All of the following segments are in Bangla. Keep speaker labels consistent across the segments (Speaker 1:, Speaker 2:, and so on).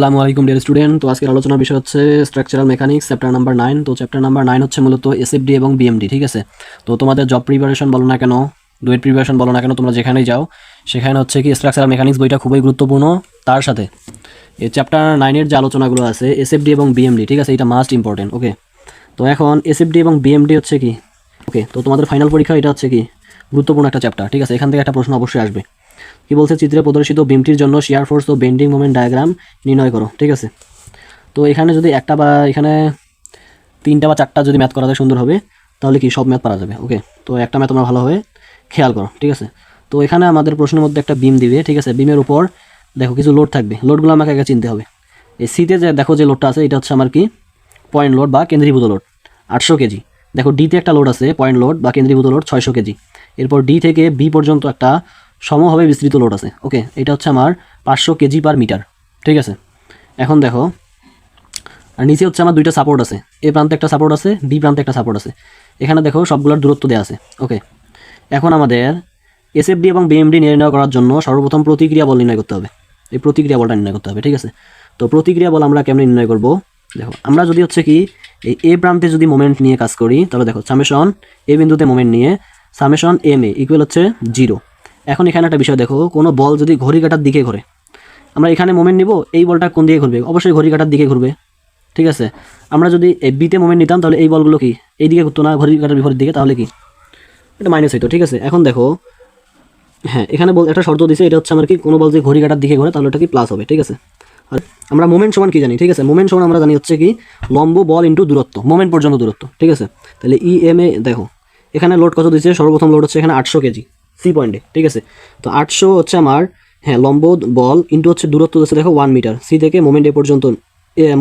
Speaker 1: আসসালামু আলাইকুম ডিয়ার স্টুডেন্ট তো আজকের আলোচনার বিষয় হচ্ছে structural mechanics chapter number nine তো চ্যাপ্টার নাম্বার নাইন হচ্ছে মূলত এসএফডি এবং বিএমডি ঠিক আছে? তো তোমাদের জব প্রিপারেশন বলো না কেন ডুয়েট প্রিপারেশন বলো না কেন, তোমরা যেখানেই যাও, সেখানে হচ্ছে কি স্ট্রাকচারাল মেকানিক্স বইটা খুবই গুরুত্বপূর্ণ। তার সাথে এই চ্যাপ্টার নাইনের যে আলোচনাগুলো আছে এসএফডি এবং বিএমডি ঠিক আছে? এটা মাস্ট ইম্পর্টেন্ট ওকে তো এখন এসএফডি এবং বিএমডি হচ্ছে কি? ওকে তো তোমাদের ফাইনাল পরীক্ষা এটা হচ্ছে কি? গুরুত্বপূর্ণ একটা চ্যাপ্টার ঠিক আছে? এখান থেকে একটা প্রশ্ন অবশ্যই আসবে। কি বলছে চিত্রে প্রদর্শিত বিমটির জন্য শিয়ার ফোর্স ও বেন্ডিং মোমেন্ট ডায়াগ্রাম নির্ণয় করো, ঠিক আছে? তো এখানে যদি একটা বা এখানে তিনটা বা চারটা যদি ম্যাথ করা যায় সুন্দর হবে, তাহলে কি সব ম্যাথ পারা যাবে? ওকে তো একটা ম্যাথ তোমরা ভালোভাবে খেয়াল করো, ঠিক আছে? তো এখানে আমাদের প্রশ্নের মধ্যে একটা বিম দিবে, ঠিক আছে? বিমের উপর দেখো কিছু লোড থাকবে লোডগুলো আমাকে আগে চিনতে হবে। এই সিতে যে দেখো যে লোডটা আছে, এটা হচ্ছে আমার কি? পয়েন্ট লোড বা কেন্দ্রীভূত লোড আটশো কেজি। দেখো ডিতে একটা লোড আছে পয়েন্ট লোড বা কেন্দ্রীভূত লোড ছয়শো কেজি। এরপর ডি থেকে বি পর্যন্ত একটা সমভাবে বিস্তৃত লোড আছে। ওকে এটা হচ্ছে আমার পাঁচশো কেজি পার মিটার ঠিক আছে? এখন দেখো, আর নিচে হচ্ছে আমার দুইটা সাপোর্ট আছে। এ প্রান্তে একটা সাপোর্ট আছে, বি প্রান্তে একটা সাপোর্ট আছে। এখানে দেখো সবগুলোর দূরত্ব দেওয়া আছে। ওকে এখন আমাদের এসএফডি এবং বিএমডি নির্ণয় করার জন্য সর্বপ্রথম প্রতিক্রিয়া বল নির্ণয় করতে হবে। এই প্রতিক্রিয়া বলটা নির্ণয় করতে হবে, ঠিক আছে? তো প্রতিক্রিয়া বল আমরা কেমন নির্ণয় করব? দেখো, আমরা যদি হচ্ছে কি, এই এ প্রান্তে যদি মোমেন্ট নিয়ে কাজ করি, তাহলে দেখো সামেশন এ বিন্দুতে মোমেন্ট নিয়ে সামেশন এম এ ইকুয়াল হচ্ছে জিরো এখন এখানে একটা বিষয় দেখো, কোনো বল যদি ঘড়ি কাটার দিকে ঘোরে, আমরা এখানে মোমেন্ট নিব, এই বলটা কোন দিকে ঘুরবে? অবশ্যই ঘড়ি কাটার দিকে ঘুরবে, ঠিক আছে? আমরা যদি বিতে মোমেন্ট নিতাম, তাহলে এই বলগুলো কি? এই দিকে ঘুরতো না, ঘড়ি কাটার বিপরীত দিকে, তাহলে কি? এটা মাইনাস হইতো, ঠিক আছে? এখন দেখো হ্যাঁ এখানে বল, একটা শর্ত দিছে, এটা হচ্ছে আমার কি, কোনো বল যে ঘড়ি কাটার দিকে ঘোরে, তাহলে এটা কি প্লাস হবে, ঠিক আছে? আর আমরা মোমেন্ট সমান কি জানি, ঠিক আছে? মোমেন্ট সমান আমরা জানি হচ্ছে কি, লম্ব বল ইন্টু দূরত্ব মোমেন্ট পর্যন্ত দূরত্ব, ঠিক আছে? তাহলে ই এম এ দেখো, এখানে লোড কত দিচ্ছে সর্বপ্রথম লোড হচ্ছে এখানে আটশো কেজি সি পয়েন্টে ঠিক আছে? তো আটশো হচ্ছে আমার হ্যাঁ লম্ব বল ইন্টু হচ্ছে দূরত্ব হচ্ছে দেখো ওয়ান মিটার সি থেকে মোমেন্ট এ পর্যন্ত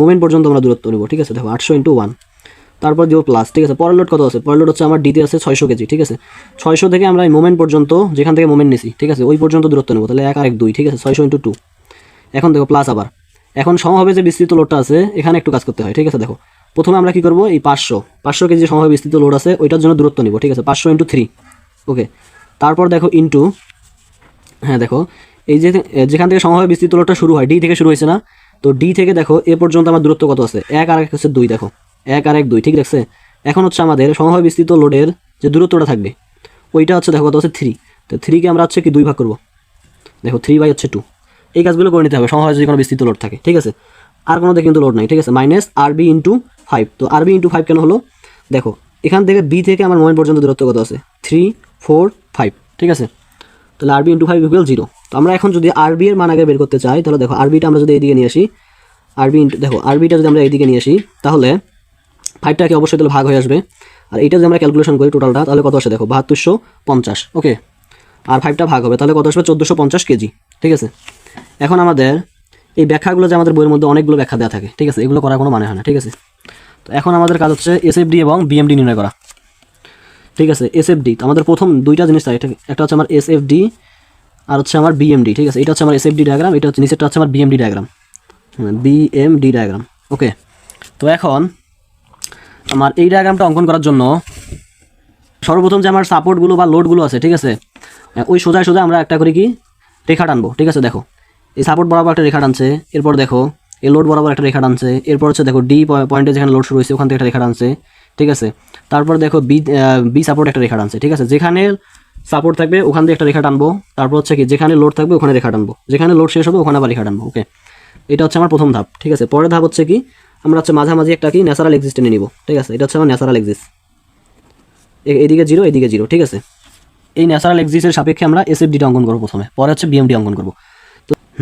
Speaker 1: মোমেন্ট পর্যন্ত আমরা দূরত্ব নেব, ঠিক আছে? দেখো, আটশো ইন্টু ওয়ান তারপর দিব প্লাস ঠিক আছে? পরের লোড কত আছে? পরের লোড হচ্ছে আমার ডিতে আছে ছয়শো কেজি, ঠিক আছে? ছয়শো থেকে আমরা এই মোমেন্ট পর্যন্ত, যেখান থেকে মোমেন্ট নিছি, ঠিক আছে? ওই পর্যন্ত দূরত্ব নেব, তাহলে এক আর এক দুই, ঠিক আছে? ছয়শো ইন্টু টু এখন দেখো প্লাস আবার। এখন সমভাবে যে বিস্তৃত লোডটা আছে, এখানে একটু কাজ করতে হয়, ঠিক আছে? দেখো, প্রথমে আমরা কি করব? এই পাঁচশো পাঁচশো কেজি সমভাবে বিস্তৃত লোড আছে, ওইটার জন্য দূরত্ব নিব, ঠিক আছে? পাঁচশো ইন্টু থ্রি ওকে তারপর দেখো ইন্টু হ্যাঁ দেখো, এই যে যেখান থেকে সমভাবে বিস্তৃত লোডটা শুরু হয় ডি থেকে শুরু হয়েছে না? তো ডি থেকে দেখো, এ পর্যন্ত আমার দূরত্ব কত আছে? এক আর এক হচ্ছে দুই, দেখো। এক আর এক, দুই, ঠিক আছে? এখন হচ্ছে আমাদের সমভাবে বিস্তৃত লোডের যে দূরত্বটা থাকবে, ওইটা হচ্ছে দেখো কত হচ্ছে থ্রি তো থ্রিকে আমরা হচ্ছে কি দুই ভাগ করব? দেখো থ্রি বাই হচ্ছে টু এই কাজগুলো করে নিতে হবে, সমভাবে যদি কোনো বিস্তৃত লোড থাকে, ঠিক আছে? আর কোনো কিন্তু লোড নাই, ঠিক আছে? Minus R B into five তো আর বি ইন্টু ফাইভ কেন হলো? দেখো, এখান থেকে বি থেকে আমার মোমেন্ট পর্যন্ত দূরত্ব কত আছে? থ্রি ফোর, ফাইভ, ঠিক আছে? তাহলে আরবি ইন্টু ফাইভ ইকুয়াল জিরো তো আমরা এখন যদি আরবি এর মান আগে বের করতে চাই, তাহলে দেখো, আরবিটা আমরা যদি এইদিকে নিয়ে আসি, আরবি ইন্টু দেখো, আরবিটা যদি আমরা এইদিকে নিয়ে আসি, তাহলে ফাইভটাকে অবশ্যই তাহলে ভাগ হয়ে আসবে। আর এইটা যদি আমরা ক্যালকুলেশন করি টোটালটা তাহলে কত আসে দেখো, বাহাত্তরশো পঞ্চাশ ওকে আর ফাইভটা ভাগ হবে, তাহলে কত আসবে? চোদ্দোশো পঞ্চাশ কেজি, ঠিক আছে? এখন আমাদের এই ব্যাখ্যাগুলো যে আমাদের বইয়ের মধ্যে অনেকগুলো ব্যাখ্যা দেওয়া থাকে, ঠিক আছে? এগুলো করার কোনো মানে হয় না, ঠিক আছে? তো এখন আমাদের কাজ হচ্ছে এসএফডি এবং বিএমডি নির্ণয় করা। ঠিক আছে এস এসএফডি তো আমাদের প্রথম দুইটা জিনিস থাকে একটা হচ্ছে আমার এসএফডি আর হচ্ছে আমার বিএমডি ঠিক আছে, এটা হচ্ছে আমার এসএফডি ডায়াগ্রাম এটা হচ্ছে, নিচেরটা হচ্ছে আমার BMD diagram BMD diagram okay তো এখন আমার এই ডায়াগ্রামটা অঙ্কন করার জন্য সর্বপ্রথম যে আমার সাপোর্টগুলো বা লোডগুলো আছে, ঠিক আছে ওই সোজায় সোজা আমরা একটা করে কি রেখা টানবো ঠিক আছে, দেখো, এই সাপোর্ট বরাবর একটা রেখা টানছে, এরপর দেখো এই লোড বরাবর একটা রেখা টানছে। এরপর হচ্ছে দেখো ডি পয়েন্টে যেখানে লোড শুরু হয়েছে, ওখান থেকে একটা রেখা টানছে, ঠিক আছে? তারপর দেখো বি বি সাপোর্ট একটা রেখা টানছে, ঠিক আছে? যেখানে সাপোর্ট থাকবে, ওখান থেকে একটা রেখা টানবো। তারপর হচ্ছে কি, যেখানে লোড থাকবে, ওখানে রেখা টানবো। যেখানে লোড শেষ হবে, ওখানে আবার রেখা টানবো ওকে এটা হচ্ছে আমার প্রথম ধাপ, ঠিক আছে? পরের ধাপ হচ্ছে কি, আমরা হচ্ছে মাঝামাঝি একটা কি ন্যাচারাল এক্সিস টেনে নিব, ঠিক আছে? এটা হচ্ছে আমার ন্যাচারাল এক্সিস এইদিকে জিরো এইদিকে জিরো ঠিক আছে? এই ন্যাচারাল এক্সিসের সাপেক্ষে আমরা এসএফডিটা অঙ্কন করব প্রথমে, পরে হচ্ছে বিএমডি অঙ্কন করব।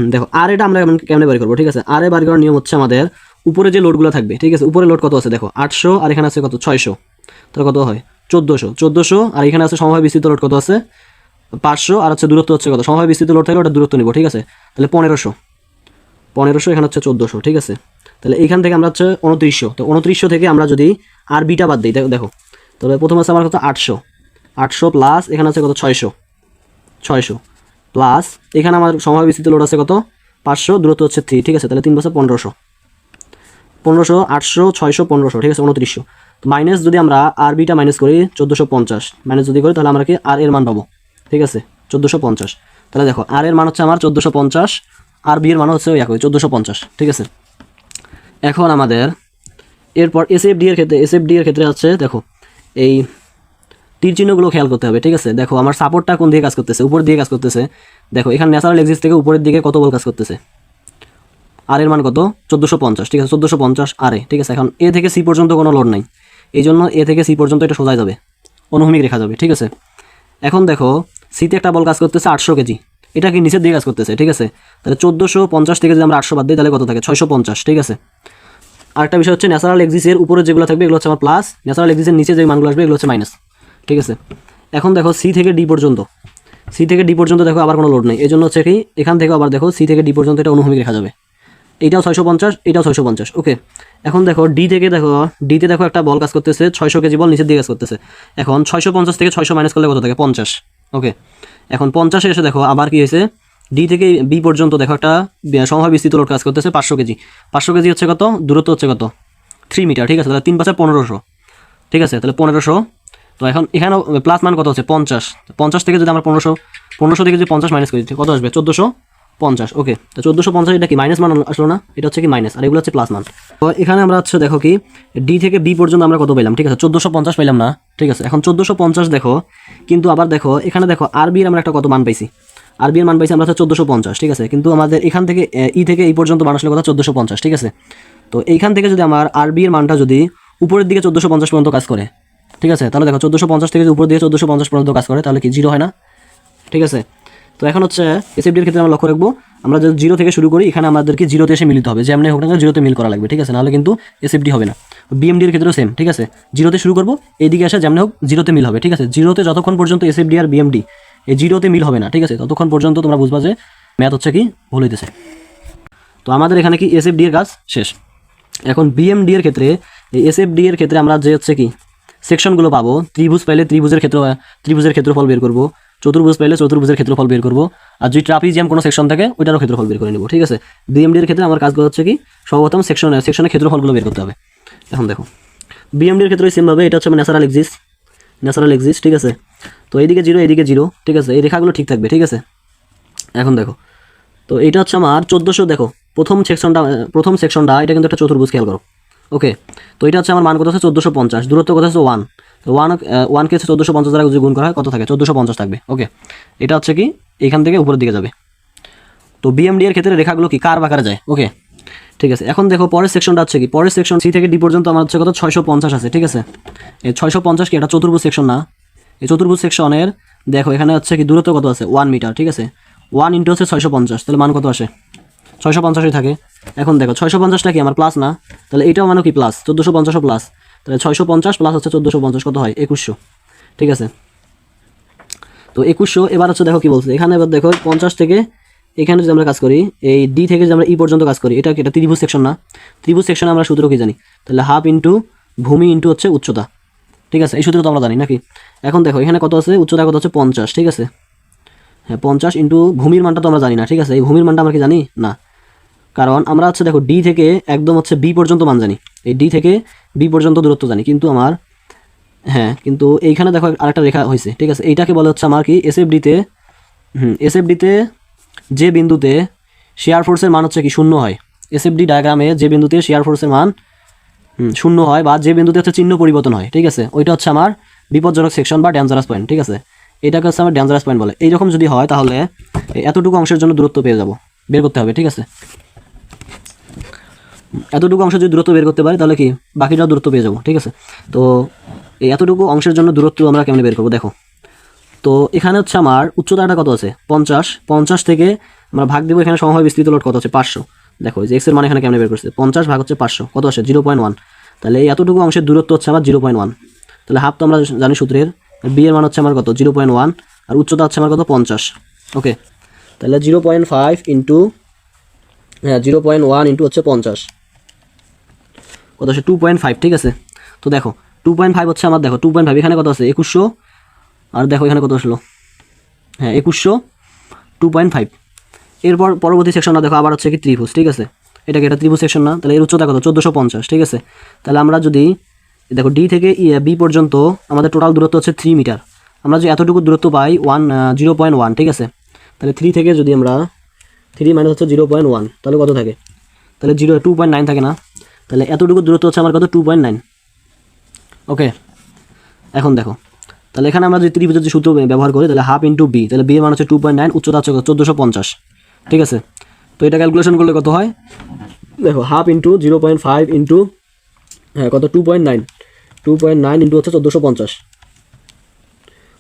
Speaker 1: দেখো, আর এটা আমরা কেমন- বাড়ি করব? ঠিক আছে, আর এ বাড়ি করার নিয়ম হচ্ছে আমাদের উপরে যে লোডগুলো থাকবে, ঠিক আছে, উপরে লোড কত আছে দেখো, আটশো, আর এখানে আছে কত? ছয়শো। তাহলে কত হয়? চোদ্দোশো। চোদ্দোশো, আর এখানে আছে সমভাবে বিস্তৃত লোড কত আছে? পাঁচশো, আর হচ্ছে দূরত্ব হচ্ছে কত? সমভাবে বিস্তৃত লোড থাকলে ওটা দূরত্ব নিব, ঠিক আছে? তাহলে পনেরোশো। পনেরোশো, এখানে হচ্ছে চোদ্দোশো, ঠিক আছে? তাহলে এইখান থেকে আমরা হচ্ছে উনত্রিশশো। তো উনত্রিশশো থেকে আমরা যদি আর বিটা বাদ দিই, দেখো- দেখো। তবে প্রথম আছে আমার কত? আটশো। আটশো প্লাস এখানে আছে কত? ছয়শো। ছয়শো। প্লাস এখানে আমার সময় বিস্তৃত লোড আছে কত? পাঁচশো, দূরত্ব হচ্ছে থ্রি ঠিক আছে? তাহলে তিন বছর পনেরোশো। পনেরোশো, আটশো, ছয়শো, পনেরোশো, ঠিক আছে? উনত্রিশশো। মাইনাস যদি আমরা আর বিটা মাইনাস করি, চোদ্দোশো পঞ্চাশ। মাইনাস যদি করি, তাহলে আমরা কি আর এর মান পাবো? ঠিক আছে? চোদ্দোশো পঞ্চাশ। তাহলে দেখো আর এর মান হচ্ছে আমার চোদ্দোশো পঞ্চাশ আর বি এর মান হচ্ছে ওই একই, চোদ্দোশো পঞ্চাশ। ঠিক আছে? এখন আমাদের, এরপর এস এফ ডি এর ক্ষেত্রে এস এফ ডি এর ক্ষেত্রে হচ্ছে দেখো, এই তীর চিহ্নগুলো খেয়াল করতে হবে, ঠিক আছে? দেখো, আমার সাপোর্টটা কোন দিকে কাজ করতেছে? উপর দিকে কাজ করতেছে। দেখো, এখানে ন্যাচারাল এক্সিস থেকে উপরের দিকে কত বল কাজ করতেছে? আর এর মান কত? চোদ্দোশো পঞ্চাশ, ঠিক আছে? চোদ্দোশো পঞ্চাশ আরে ঠিক আছে? এখন এ থেকে সি পর্যন্ত কোনো লোড নাই। এই জন্য এ থেকে সি পর্যন্ত এটা সোজাই যাবে। অনুভূমিক রেখা যাবে, ঠিক আছে? এখন দেখো সিতে একটা বল কাজ করতেছে আটশো কেজি। এটা কি নিচের দিকে কাজ করতেছে, ঠিক আছে? তাহলে চোদ্দোশো পঞ্চাশ থেকে যদি আমরা আটশো বাদ দিই, তাহলে কত থাকে? ছয়শো পঞ্চাশ, ঠিক আছে? আরেকটা বিষয় হচ্ছে ন্যাচারাল এক্সিসের উপরে যেগুলো থাকবে, এগুলো হচ্ছে আমার প্লাস ন্যাচারাল এক্সিসের নিচে যে মানগুলো আসবে, এগুলো হচ্ছে মাইনাস ঠিক আছে? এখন দেখো সি থেকে ডি পর্যন্ত। সি থেকে ডি পর্যন্ত দেখো আবার কোনো লোড নেই। এই জন্য হচ্ছে কি, এখান থেকে আবার দেখো সি থেকে ডি পর্যন্ত এটা অনুভূমিক রেখা যাবে। এইটাও ছয়শো পঞ্চাশ, এটাও ছয়শো পঞ্চাশ ওকে এখন দেখো ডি থেকে দেখো ডিতে দেখো একটা বল কাজ করতেছে, ছয়শো কেজি বল নিচের দিকে কাজ করতেছে। এখন ছয়শো পঞ্চাশ থেকে ছয়শো মাইনাস করলে কত থাকে? পঞ্চাশ ওকে এখন পঞ্চাশে এসে দেখো আবার কি হয়েছে? ডি থেকে বি পর্যন্ত দেখো একটা সমভাবে বিস্তৃত লোড কাজ করতেছে পাঁচশো কেজি। পাঁচশো কেজি হচ্ছে কত? দূরত্ব হচ্ছে কত? থ্রি মিটার ঠিক আছে? তাহলে তিন পাঁচে পনেরোশো, ঠিক আছে? তাহলে পনেরোশো তো এখন এখানেও প্লাস মান কত হচ্ছে? পঞ্চাশ। পঞ্চাশ থেকে যদি আমরা পনেরোশো পনেরোশো থেকে যদি পঞ্চাশ মাইনাস করি কত আসবে? চোদ্দোশো পঞ্চাশ। ওকে তো চোদ্দোশো পঞ্চাশ এটা কি মাইনাস মান আসলো না? এটা হচ্ছে কি মাইনাস আর এগুলো হচ্ছে প্লাস মান। তো এখানে আমরা হচ্ছে দেখো কি ডি থেকে বি পর্যন্ত আমরা কত পেলাম? ঠিক আছে, চোদ্দোশো পঞ্চাশ পেলাম না। ঠিক আছে, এখন চোদ্দোশো পঞ্চাশ দেখো, কিন্তু আবার দেখো, এখানে দেখো আরবির আমরা একটা কত মান পাইছি? আরবির মান পাইছি আমরা হচ্ছে চোদ্দোশো পঞ্চাশ, ঠিক আছে? কিন্তু আমাদের এখান থেকে ই থেকে এই পর্যন্ত মান আসলে কথা চোদ্দোশো পঞ্চাশ, ঠিক আছে? তো এইখান থেকে যদি আমার আরবির মানটা যদি উপরের দিকে চোদ্দোশো পঞ্চাশ পর্যন্ত কাজ করে ঠিক আছে? তাহলে দেখো, চোদ্দোশো পঞ্চাশ থেকে উপর দিকে চোদ্দোশো পঞ্চাশ পর্যন্ত কাজ করে, তাহলে কি জিরো হয় না? ঠিক আছে? তো এখন হচ্ছে এসএফডির ক্ষেত্রে আমরা লক্ষ্য রাখব, আমরা যদি জিরো থেকে শুরু করি, এখানে আমাদেরকে জিরোতে এসে মিলিত হবে, যেমনি হোক না জিরোতে মিল করা লাগবে, ঠিক আছে? নাহলে কিন্তু এসএফডি হবে না। বিএমডির ক্ষেত্রেও সেম ঠিক আছে? জিরোতে শুরু করব, এইদিকে এসে যেমনি হোক জিরোতে মিল হবে, ঠিক আছে? জিরোতে যতক্ষণ পর্যন্ত এসএফডি আর বিএমডি এই জিরোতে মিল হবে না, ঠিক আছে? ততক্ষণ পর্যন্ত তোমরা বুঝবা যে ম্যাথ হচ্ছে কি, ভুল হইতেছে। তো আমাদের এখানে কি এসএফডি এর কাজ শেষ? এখন বিএমডি এর ক্ষেত্রে, এই এসএফডি এর ক্ষেত্রে আমরা যে হচ্ছে কি সেকশনগুলো পাবো। ত্রিভুজ পাইলে ত্রিভুজের ক্ষেত্র, ত্রিভুজের ক্ষেত্রফল বের করব। চতুর্ভুজ পাইলে চতুর্ভুজের ক্ষেত্রফল বের করব। আর যদি ট্রাপিজিয়াম কোনো সেকশন থাকে, ওইটারও ক্ষেত্রফল বের করে নেব, ঠিক আছে? বিএমডি এর ক্ষেত্রে আমার কাজগুলো হচ্ছে কি, সর্বপ্রথম সেকশন সেকশনের ক্ষেত্রফলগুলো বের করতে হবে। এখন দেখো বিএমডি এর ক্ষেত্রে সেমভাবে এটা হচ্ছে ন্যাচারাল এক্সিস ন্যাচারাল এক্সিস ঠিক আছে? তো এইদিকে জিরো এইদিকে জিরো ঠিক আছে? এই রেখাগুলো ঠিক থাকবে, ঠিক আছে? এখন দেখো, তো এটা হচ্ছে আমার চোদ্দোশো, দেখো, প্রথম সেকশনটা প্রথম সেকশনটা এটা কিন্তু একটা চতুর্ভুজ, খেয়াল করো। ওকে তো এটা হচ্ছে আমার মান কত হচ্ছে চোদ্দোশো পঞ্চাশ। দূরত্ব কত হচ্ছে ওয়ান তো ওয়ান ওয়ানকে হচ্ছে চোদ্দোশো পঞ্চাশ দ্বারা যদি গুণ করা হয়, কত থাকে? চোদ্দোশো পঞ্চাশ থাকবে। ওকে এটা হচ্ছে কি? এখান থেকে উপরের দিকে যাবে। তো বিএমডি এর ক্ষেত্রে রেখাগুলো কি? কার বাকারে যায়? ওকে ঠিক আছে। এখন দেখো পরের সেকশনটা হচ্ছে কি? পরের সেকশন সি থেকে ডি পর্যন্ত আমার হচ্ছে কত? ছয়শো পঞ্চাশ আছে, ঠিক আছে? এই ছয়শো পঞ্চাশ কি এটা চতুর্ভুজ সেকশন না? এই চতুর্ভুজ সেকশনের দেখো, এখানে হচ্ছে কি দূরত্ব কত আছে? ওয়ান মিটার ঠিক আছে? ওয়ান ইন্টু হচ্ছে ছয়শো পঞ্চাশ। তাহলে মান কত আসে? ছয়শো পঞ্চাশই থাকে। এখন দেখো, ছয়শো পঞ্চাশটা কি আমার প্লাস না? তাহলে এটাও মানে কি প্লাস চোদ্দোশো পঞ্চাশও প্লাস তাহলে ছয়শো পঞ্চাশ প্লাস হচ্ছে চোদ্দোশো পঞ্চাশ, কত হয়? একুশশো। ঠিক আছে? তো একুশশো, এবার হচ্ছে দেখো কি বলছে। এখানে এবার দেখো, পঞ্চাশ থেকে এখানে যদি আমরা কাজ করি, এই ডি থেকে যদি আমরা ই পর্যন্ত কাজ করি, এটা এটা ত্রিভুজ সেকশন না? ত্রিভুজ সেকশনে আমরা সূত্র কি জানি? তাহলে হাফ ইন্টু ভূমি ইন্টু হচ্ছে উচ্চতা। ঠিক আছে? এই সূত্র তো আমরা জানি, নাকি? এখন দেখো, এখানে কত আছে? উচ্চতা কত হচ্ছে? পঞ্চাশ। ঠিক আছে? হ্যাঁ পঞ্চাশ ইন্টু ভূমির মানটা তো আমরা জানি না। ঠিক আছে? এই ভূমির মানটা আমরা কি জানি? না। কারণ আমরা হচ্ছে দেখো ডি থেকে একদম হচ্ছে বি পর্যন্ত মান জানি। এই ডি থেকে বি পর্যন্ত দূরত্ব জানি। কিন্তু আমার হ্যাঁ কিন্তু এইখানে দেখো আরেকটা রেখা হয়েছে, ঠিক আছে? এইটাকে বলে হচ্ছে আমার কি? এসএফডিতে হুম এসএফডিতে যে বিন্দুতে শেয়ার ফোর্সের মান হচ্ছে কি শূন্য হয়। এসএফডি ডায়াগ্রামে যে বিন্দুতে শেয়ার ফোর্সের মান শূন্য হয় বা যে বিন্দুতে হচ্ছে চিহ্ন পরিবর্তন হয়, ঠিক আছে? ওইটা হচ্ছে আমার বিপজ্জনক সেকশন বা ডেঞ্জারাস পয়েন্ট ঠিক আছে? এটাকে হচ্ছে আমার ডেঞ্জারাস পয়েন্ট বলে। এইরকম যদি হয় তাহলে এতটুকু অংশের জন্য দূরত্ব পেয়ে যাব। বের করতে হবে, ঠিক আছে? এতটুকু অংশ যদি দূরত্ব বের করতে পারি, তাহলে কি? বাকিটাও দূরত্ব পেয়ে যাব, ঠিক আছে? তো এই এতটুকু অংশের জন্য দূরত্ব আমরা কেমনে বের করব? দেখো। তো এখানে হচ্ছে আমার উচ্চতাটা কত আছে? পঞ্চাশ। পঞ্চাশ থেকে আমরা ভাগ দেবো এখানে সময় বিস্তৃত লোড কত আছে? পাঁচশো। দেখো যে এক্সের মানে এখানে কেমনে বের করছে? পঞ্চাশ ভাগ হচ্ছে পাঁচশো। কত আছে জিরো পয়েন্ট ওয়ান। তাহলে এই এতটুকু অংশের দূরত্ব হচ্ছে আমার জিরো পয়েন্ট ওয়ান। তাহলে হাফ তো আমরা জানি সূত্রের। বি এর মান হচ্ছে আমার কত? Zero point one. আর উচ্চতা হচ্ছে আমার কত? পঞ্চাশ। ওকে। তাহলে জিরো পয়েন্ট ফাইভ ইন্টু হ্যাঁ জিরো পয়েন্ট ওয়ান ইন্টু হচ্ছে পঞ্চাশ। কত আছে টু পয়েন্ট ফাইভ ঠিক আছে? তো দেখো টু পয়েন্ট ফাইভ হচ্ছে আমার, দেখো টু পয়েন্ট ফাইভ এখানে কত আছে? একুশশো, আর দেখো, এখানে কত আসলো? হ্যাঁ একুশশো টু পয়েন্ট ফাইভ এরপর পরবর্তী সেকশনটা দেখো, আবার হচ্ছে কি ত্রিভুজ, ঠিক আছে? এটা কি এটা ত্রিভুজ সেকশন না? তাহলে এর উচ্চতা কত? চোদ্দোশো পঞ্চাশ, ঠিক আছে? তাহলে আমরা যদি, দেখো ডি থেকে বি পর্যন্ত আমাদের টোটাল দূরত্ব হচ্ছে থ্রি মিটার আমরা যে এতটুকু দূরত্ব পাই ওয়ান জিরো পয়েন্ট ওয়ান ঠিক আছে? তাহলে থ্রি থেকে যদি আমরা থ্রি মাইনাস হচ্ছে জিরো পয়েন্ট ওয়ান তাহলে কত থাকে? তাহলে জিরো টু পয়েন্ট নাইন থাকে না? তাহলে এতটুকু দূরত্ব হচ্ছে আমার কত? টু পয়েন্ট নাইন ওকে এখন দেখো। তাহলে এখানে আমরা যদি ত্রিভুজের যে সূত্র ব্যবহার করি, তাহলে হাফ ইন্টু বি তাহলে বি মান হচ্ছে টু পয়েন্ট নাইন উচ্চতা হচ্ছে চোদ্দোশো পঞ্চাশ। ঠিক আছে? তো এটা ক্যালকুলেশন করলে কত হয়? দেখো half into zero point five into হ্যাঁ কত? Two point nine two point nine into হচ্ছে চোদ্দোশো পঞ্চাশ।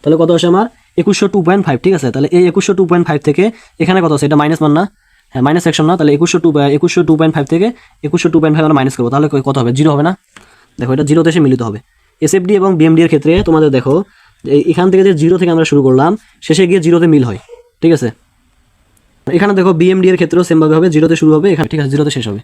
Speaker 1: তাহলে কত আসে আমার? একুশশো টু পয়েন্ট ফাইভ ঠিক আছে? তাহলে এই একুশশো টু পয়েন্ট ফাইভ থেকে এখানে কত আছে? এটা মাইনাস মান না? হ্যাঁ মাইনাস সেকশন না, তাহলে একুশশো টু একুশশো টু পয়েন্ট ফাইভ থেকে একুশশো টু পয়েন্ট ফাইভ আমরা মাইনাস করব। তাহলে কত হবে? জিরো হবে না? দেখো, এটা জিরোতে এসে মিলিত হবে। এসএফডি এবং বিএমডি এর ক্ষেত্রে তোমাদের দেখো এখান থেকে যে জিরো থেকে আমরা শুরু করলাম, শেষে গিয়ে জিরোতে মিল হয়। ঠিক আছে? এখানে দেখো বিএমডি এর ক্ষেত্রেও সেমভাবে হবে জিরোতে শুরু হবে, এখানে ঠিক আছে জিরোতে শেষ হবে।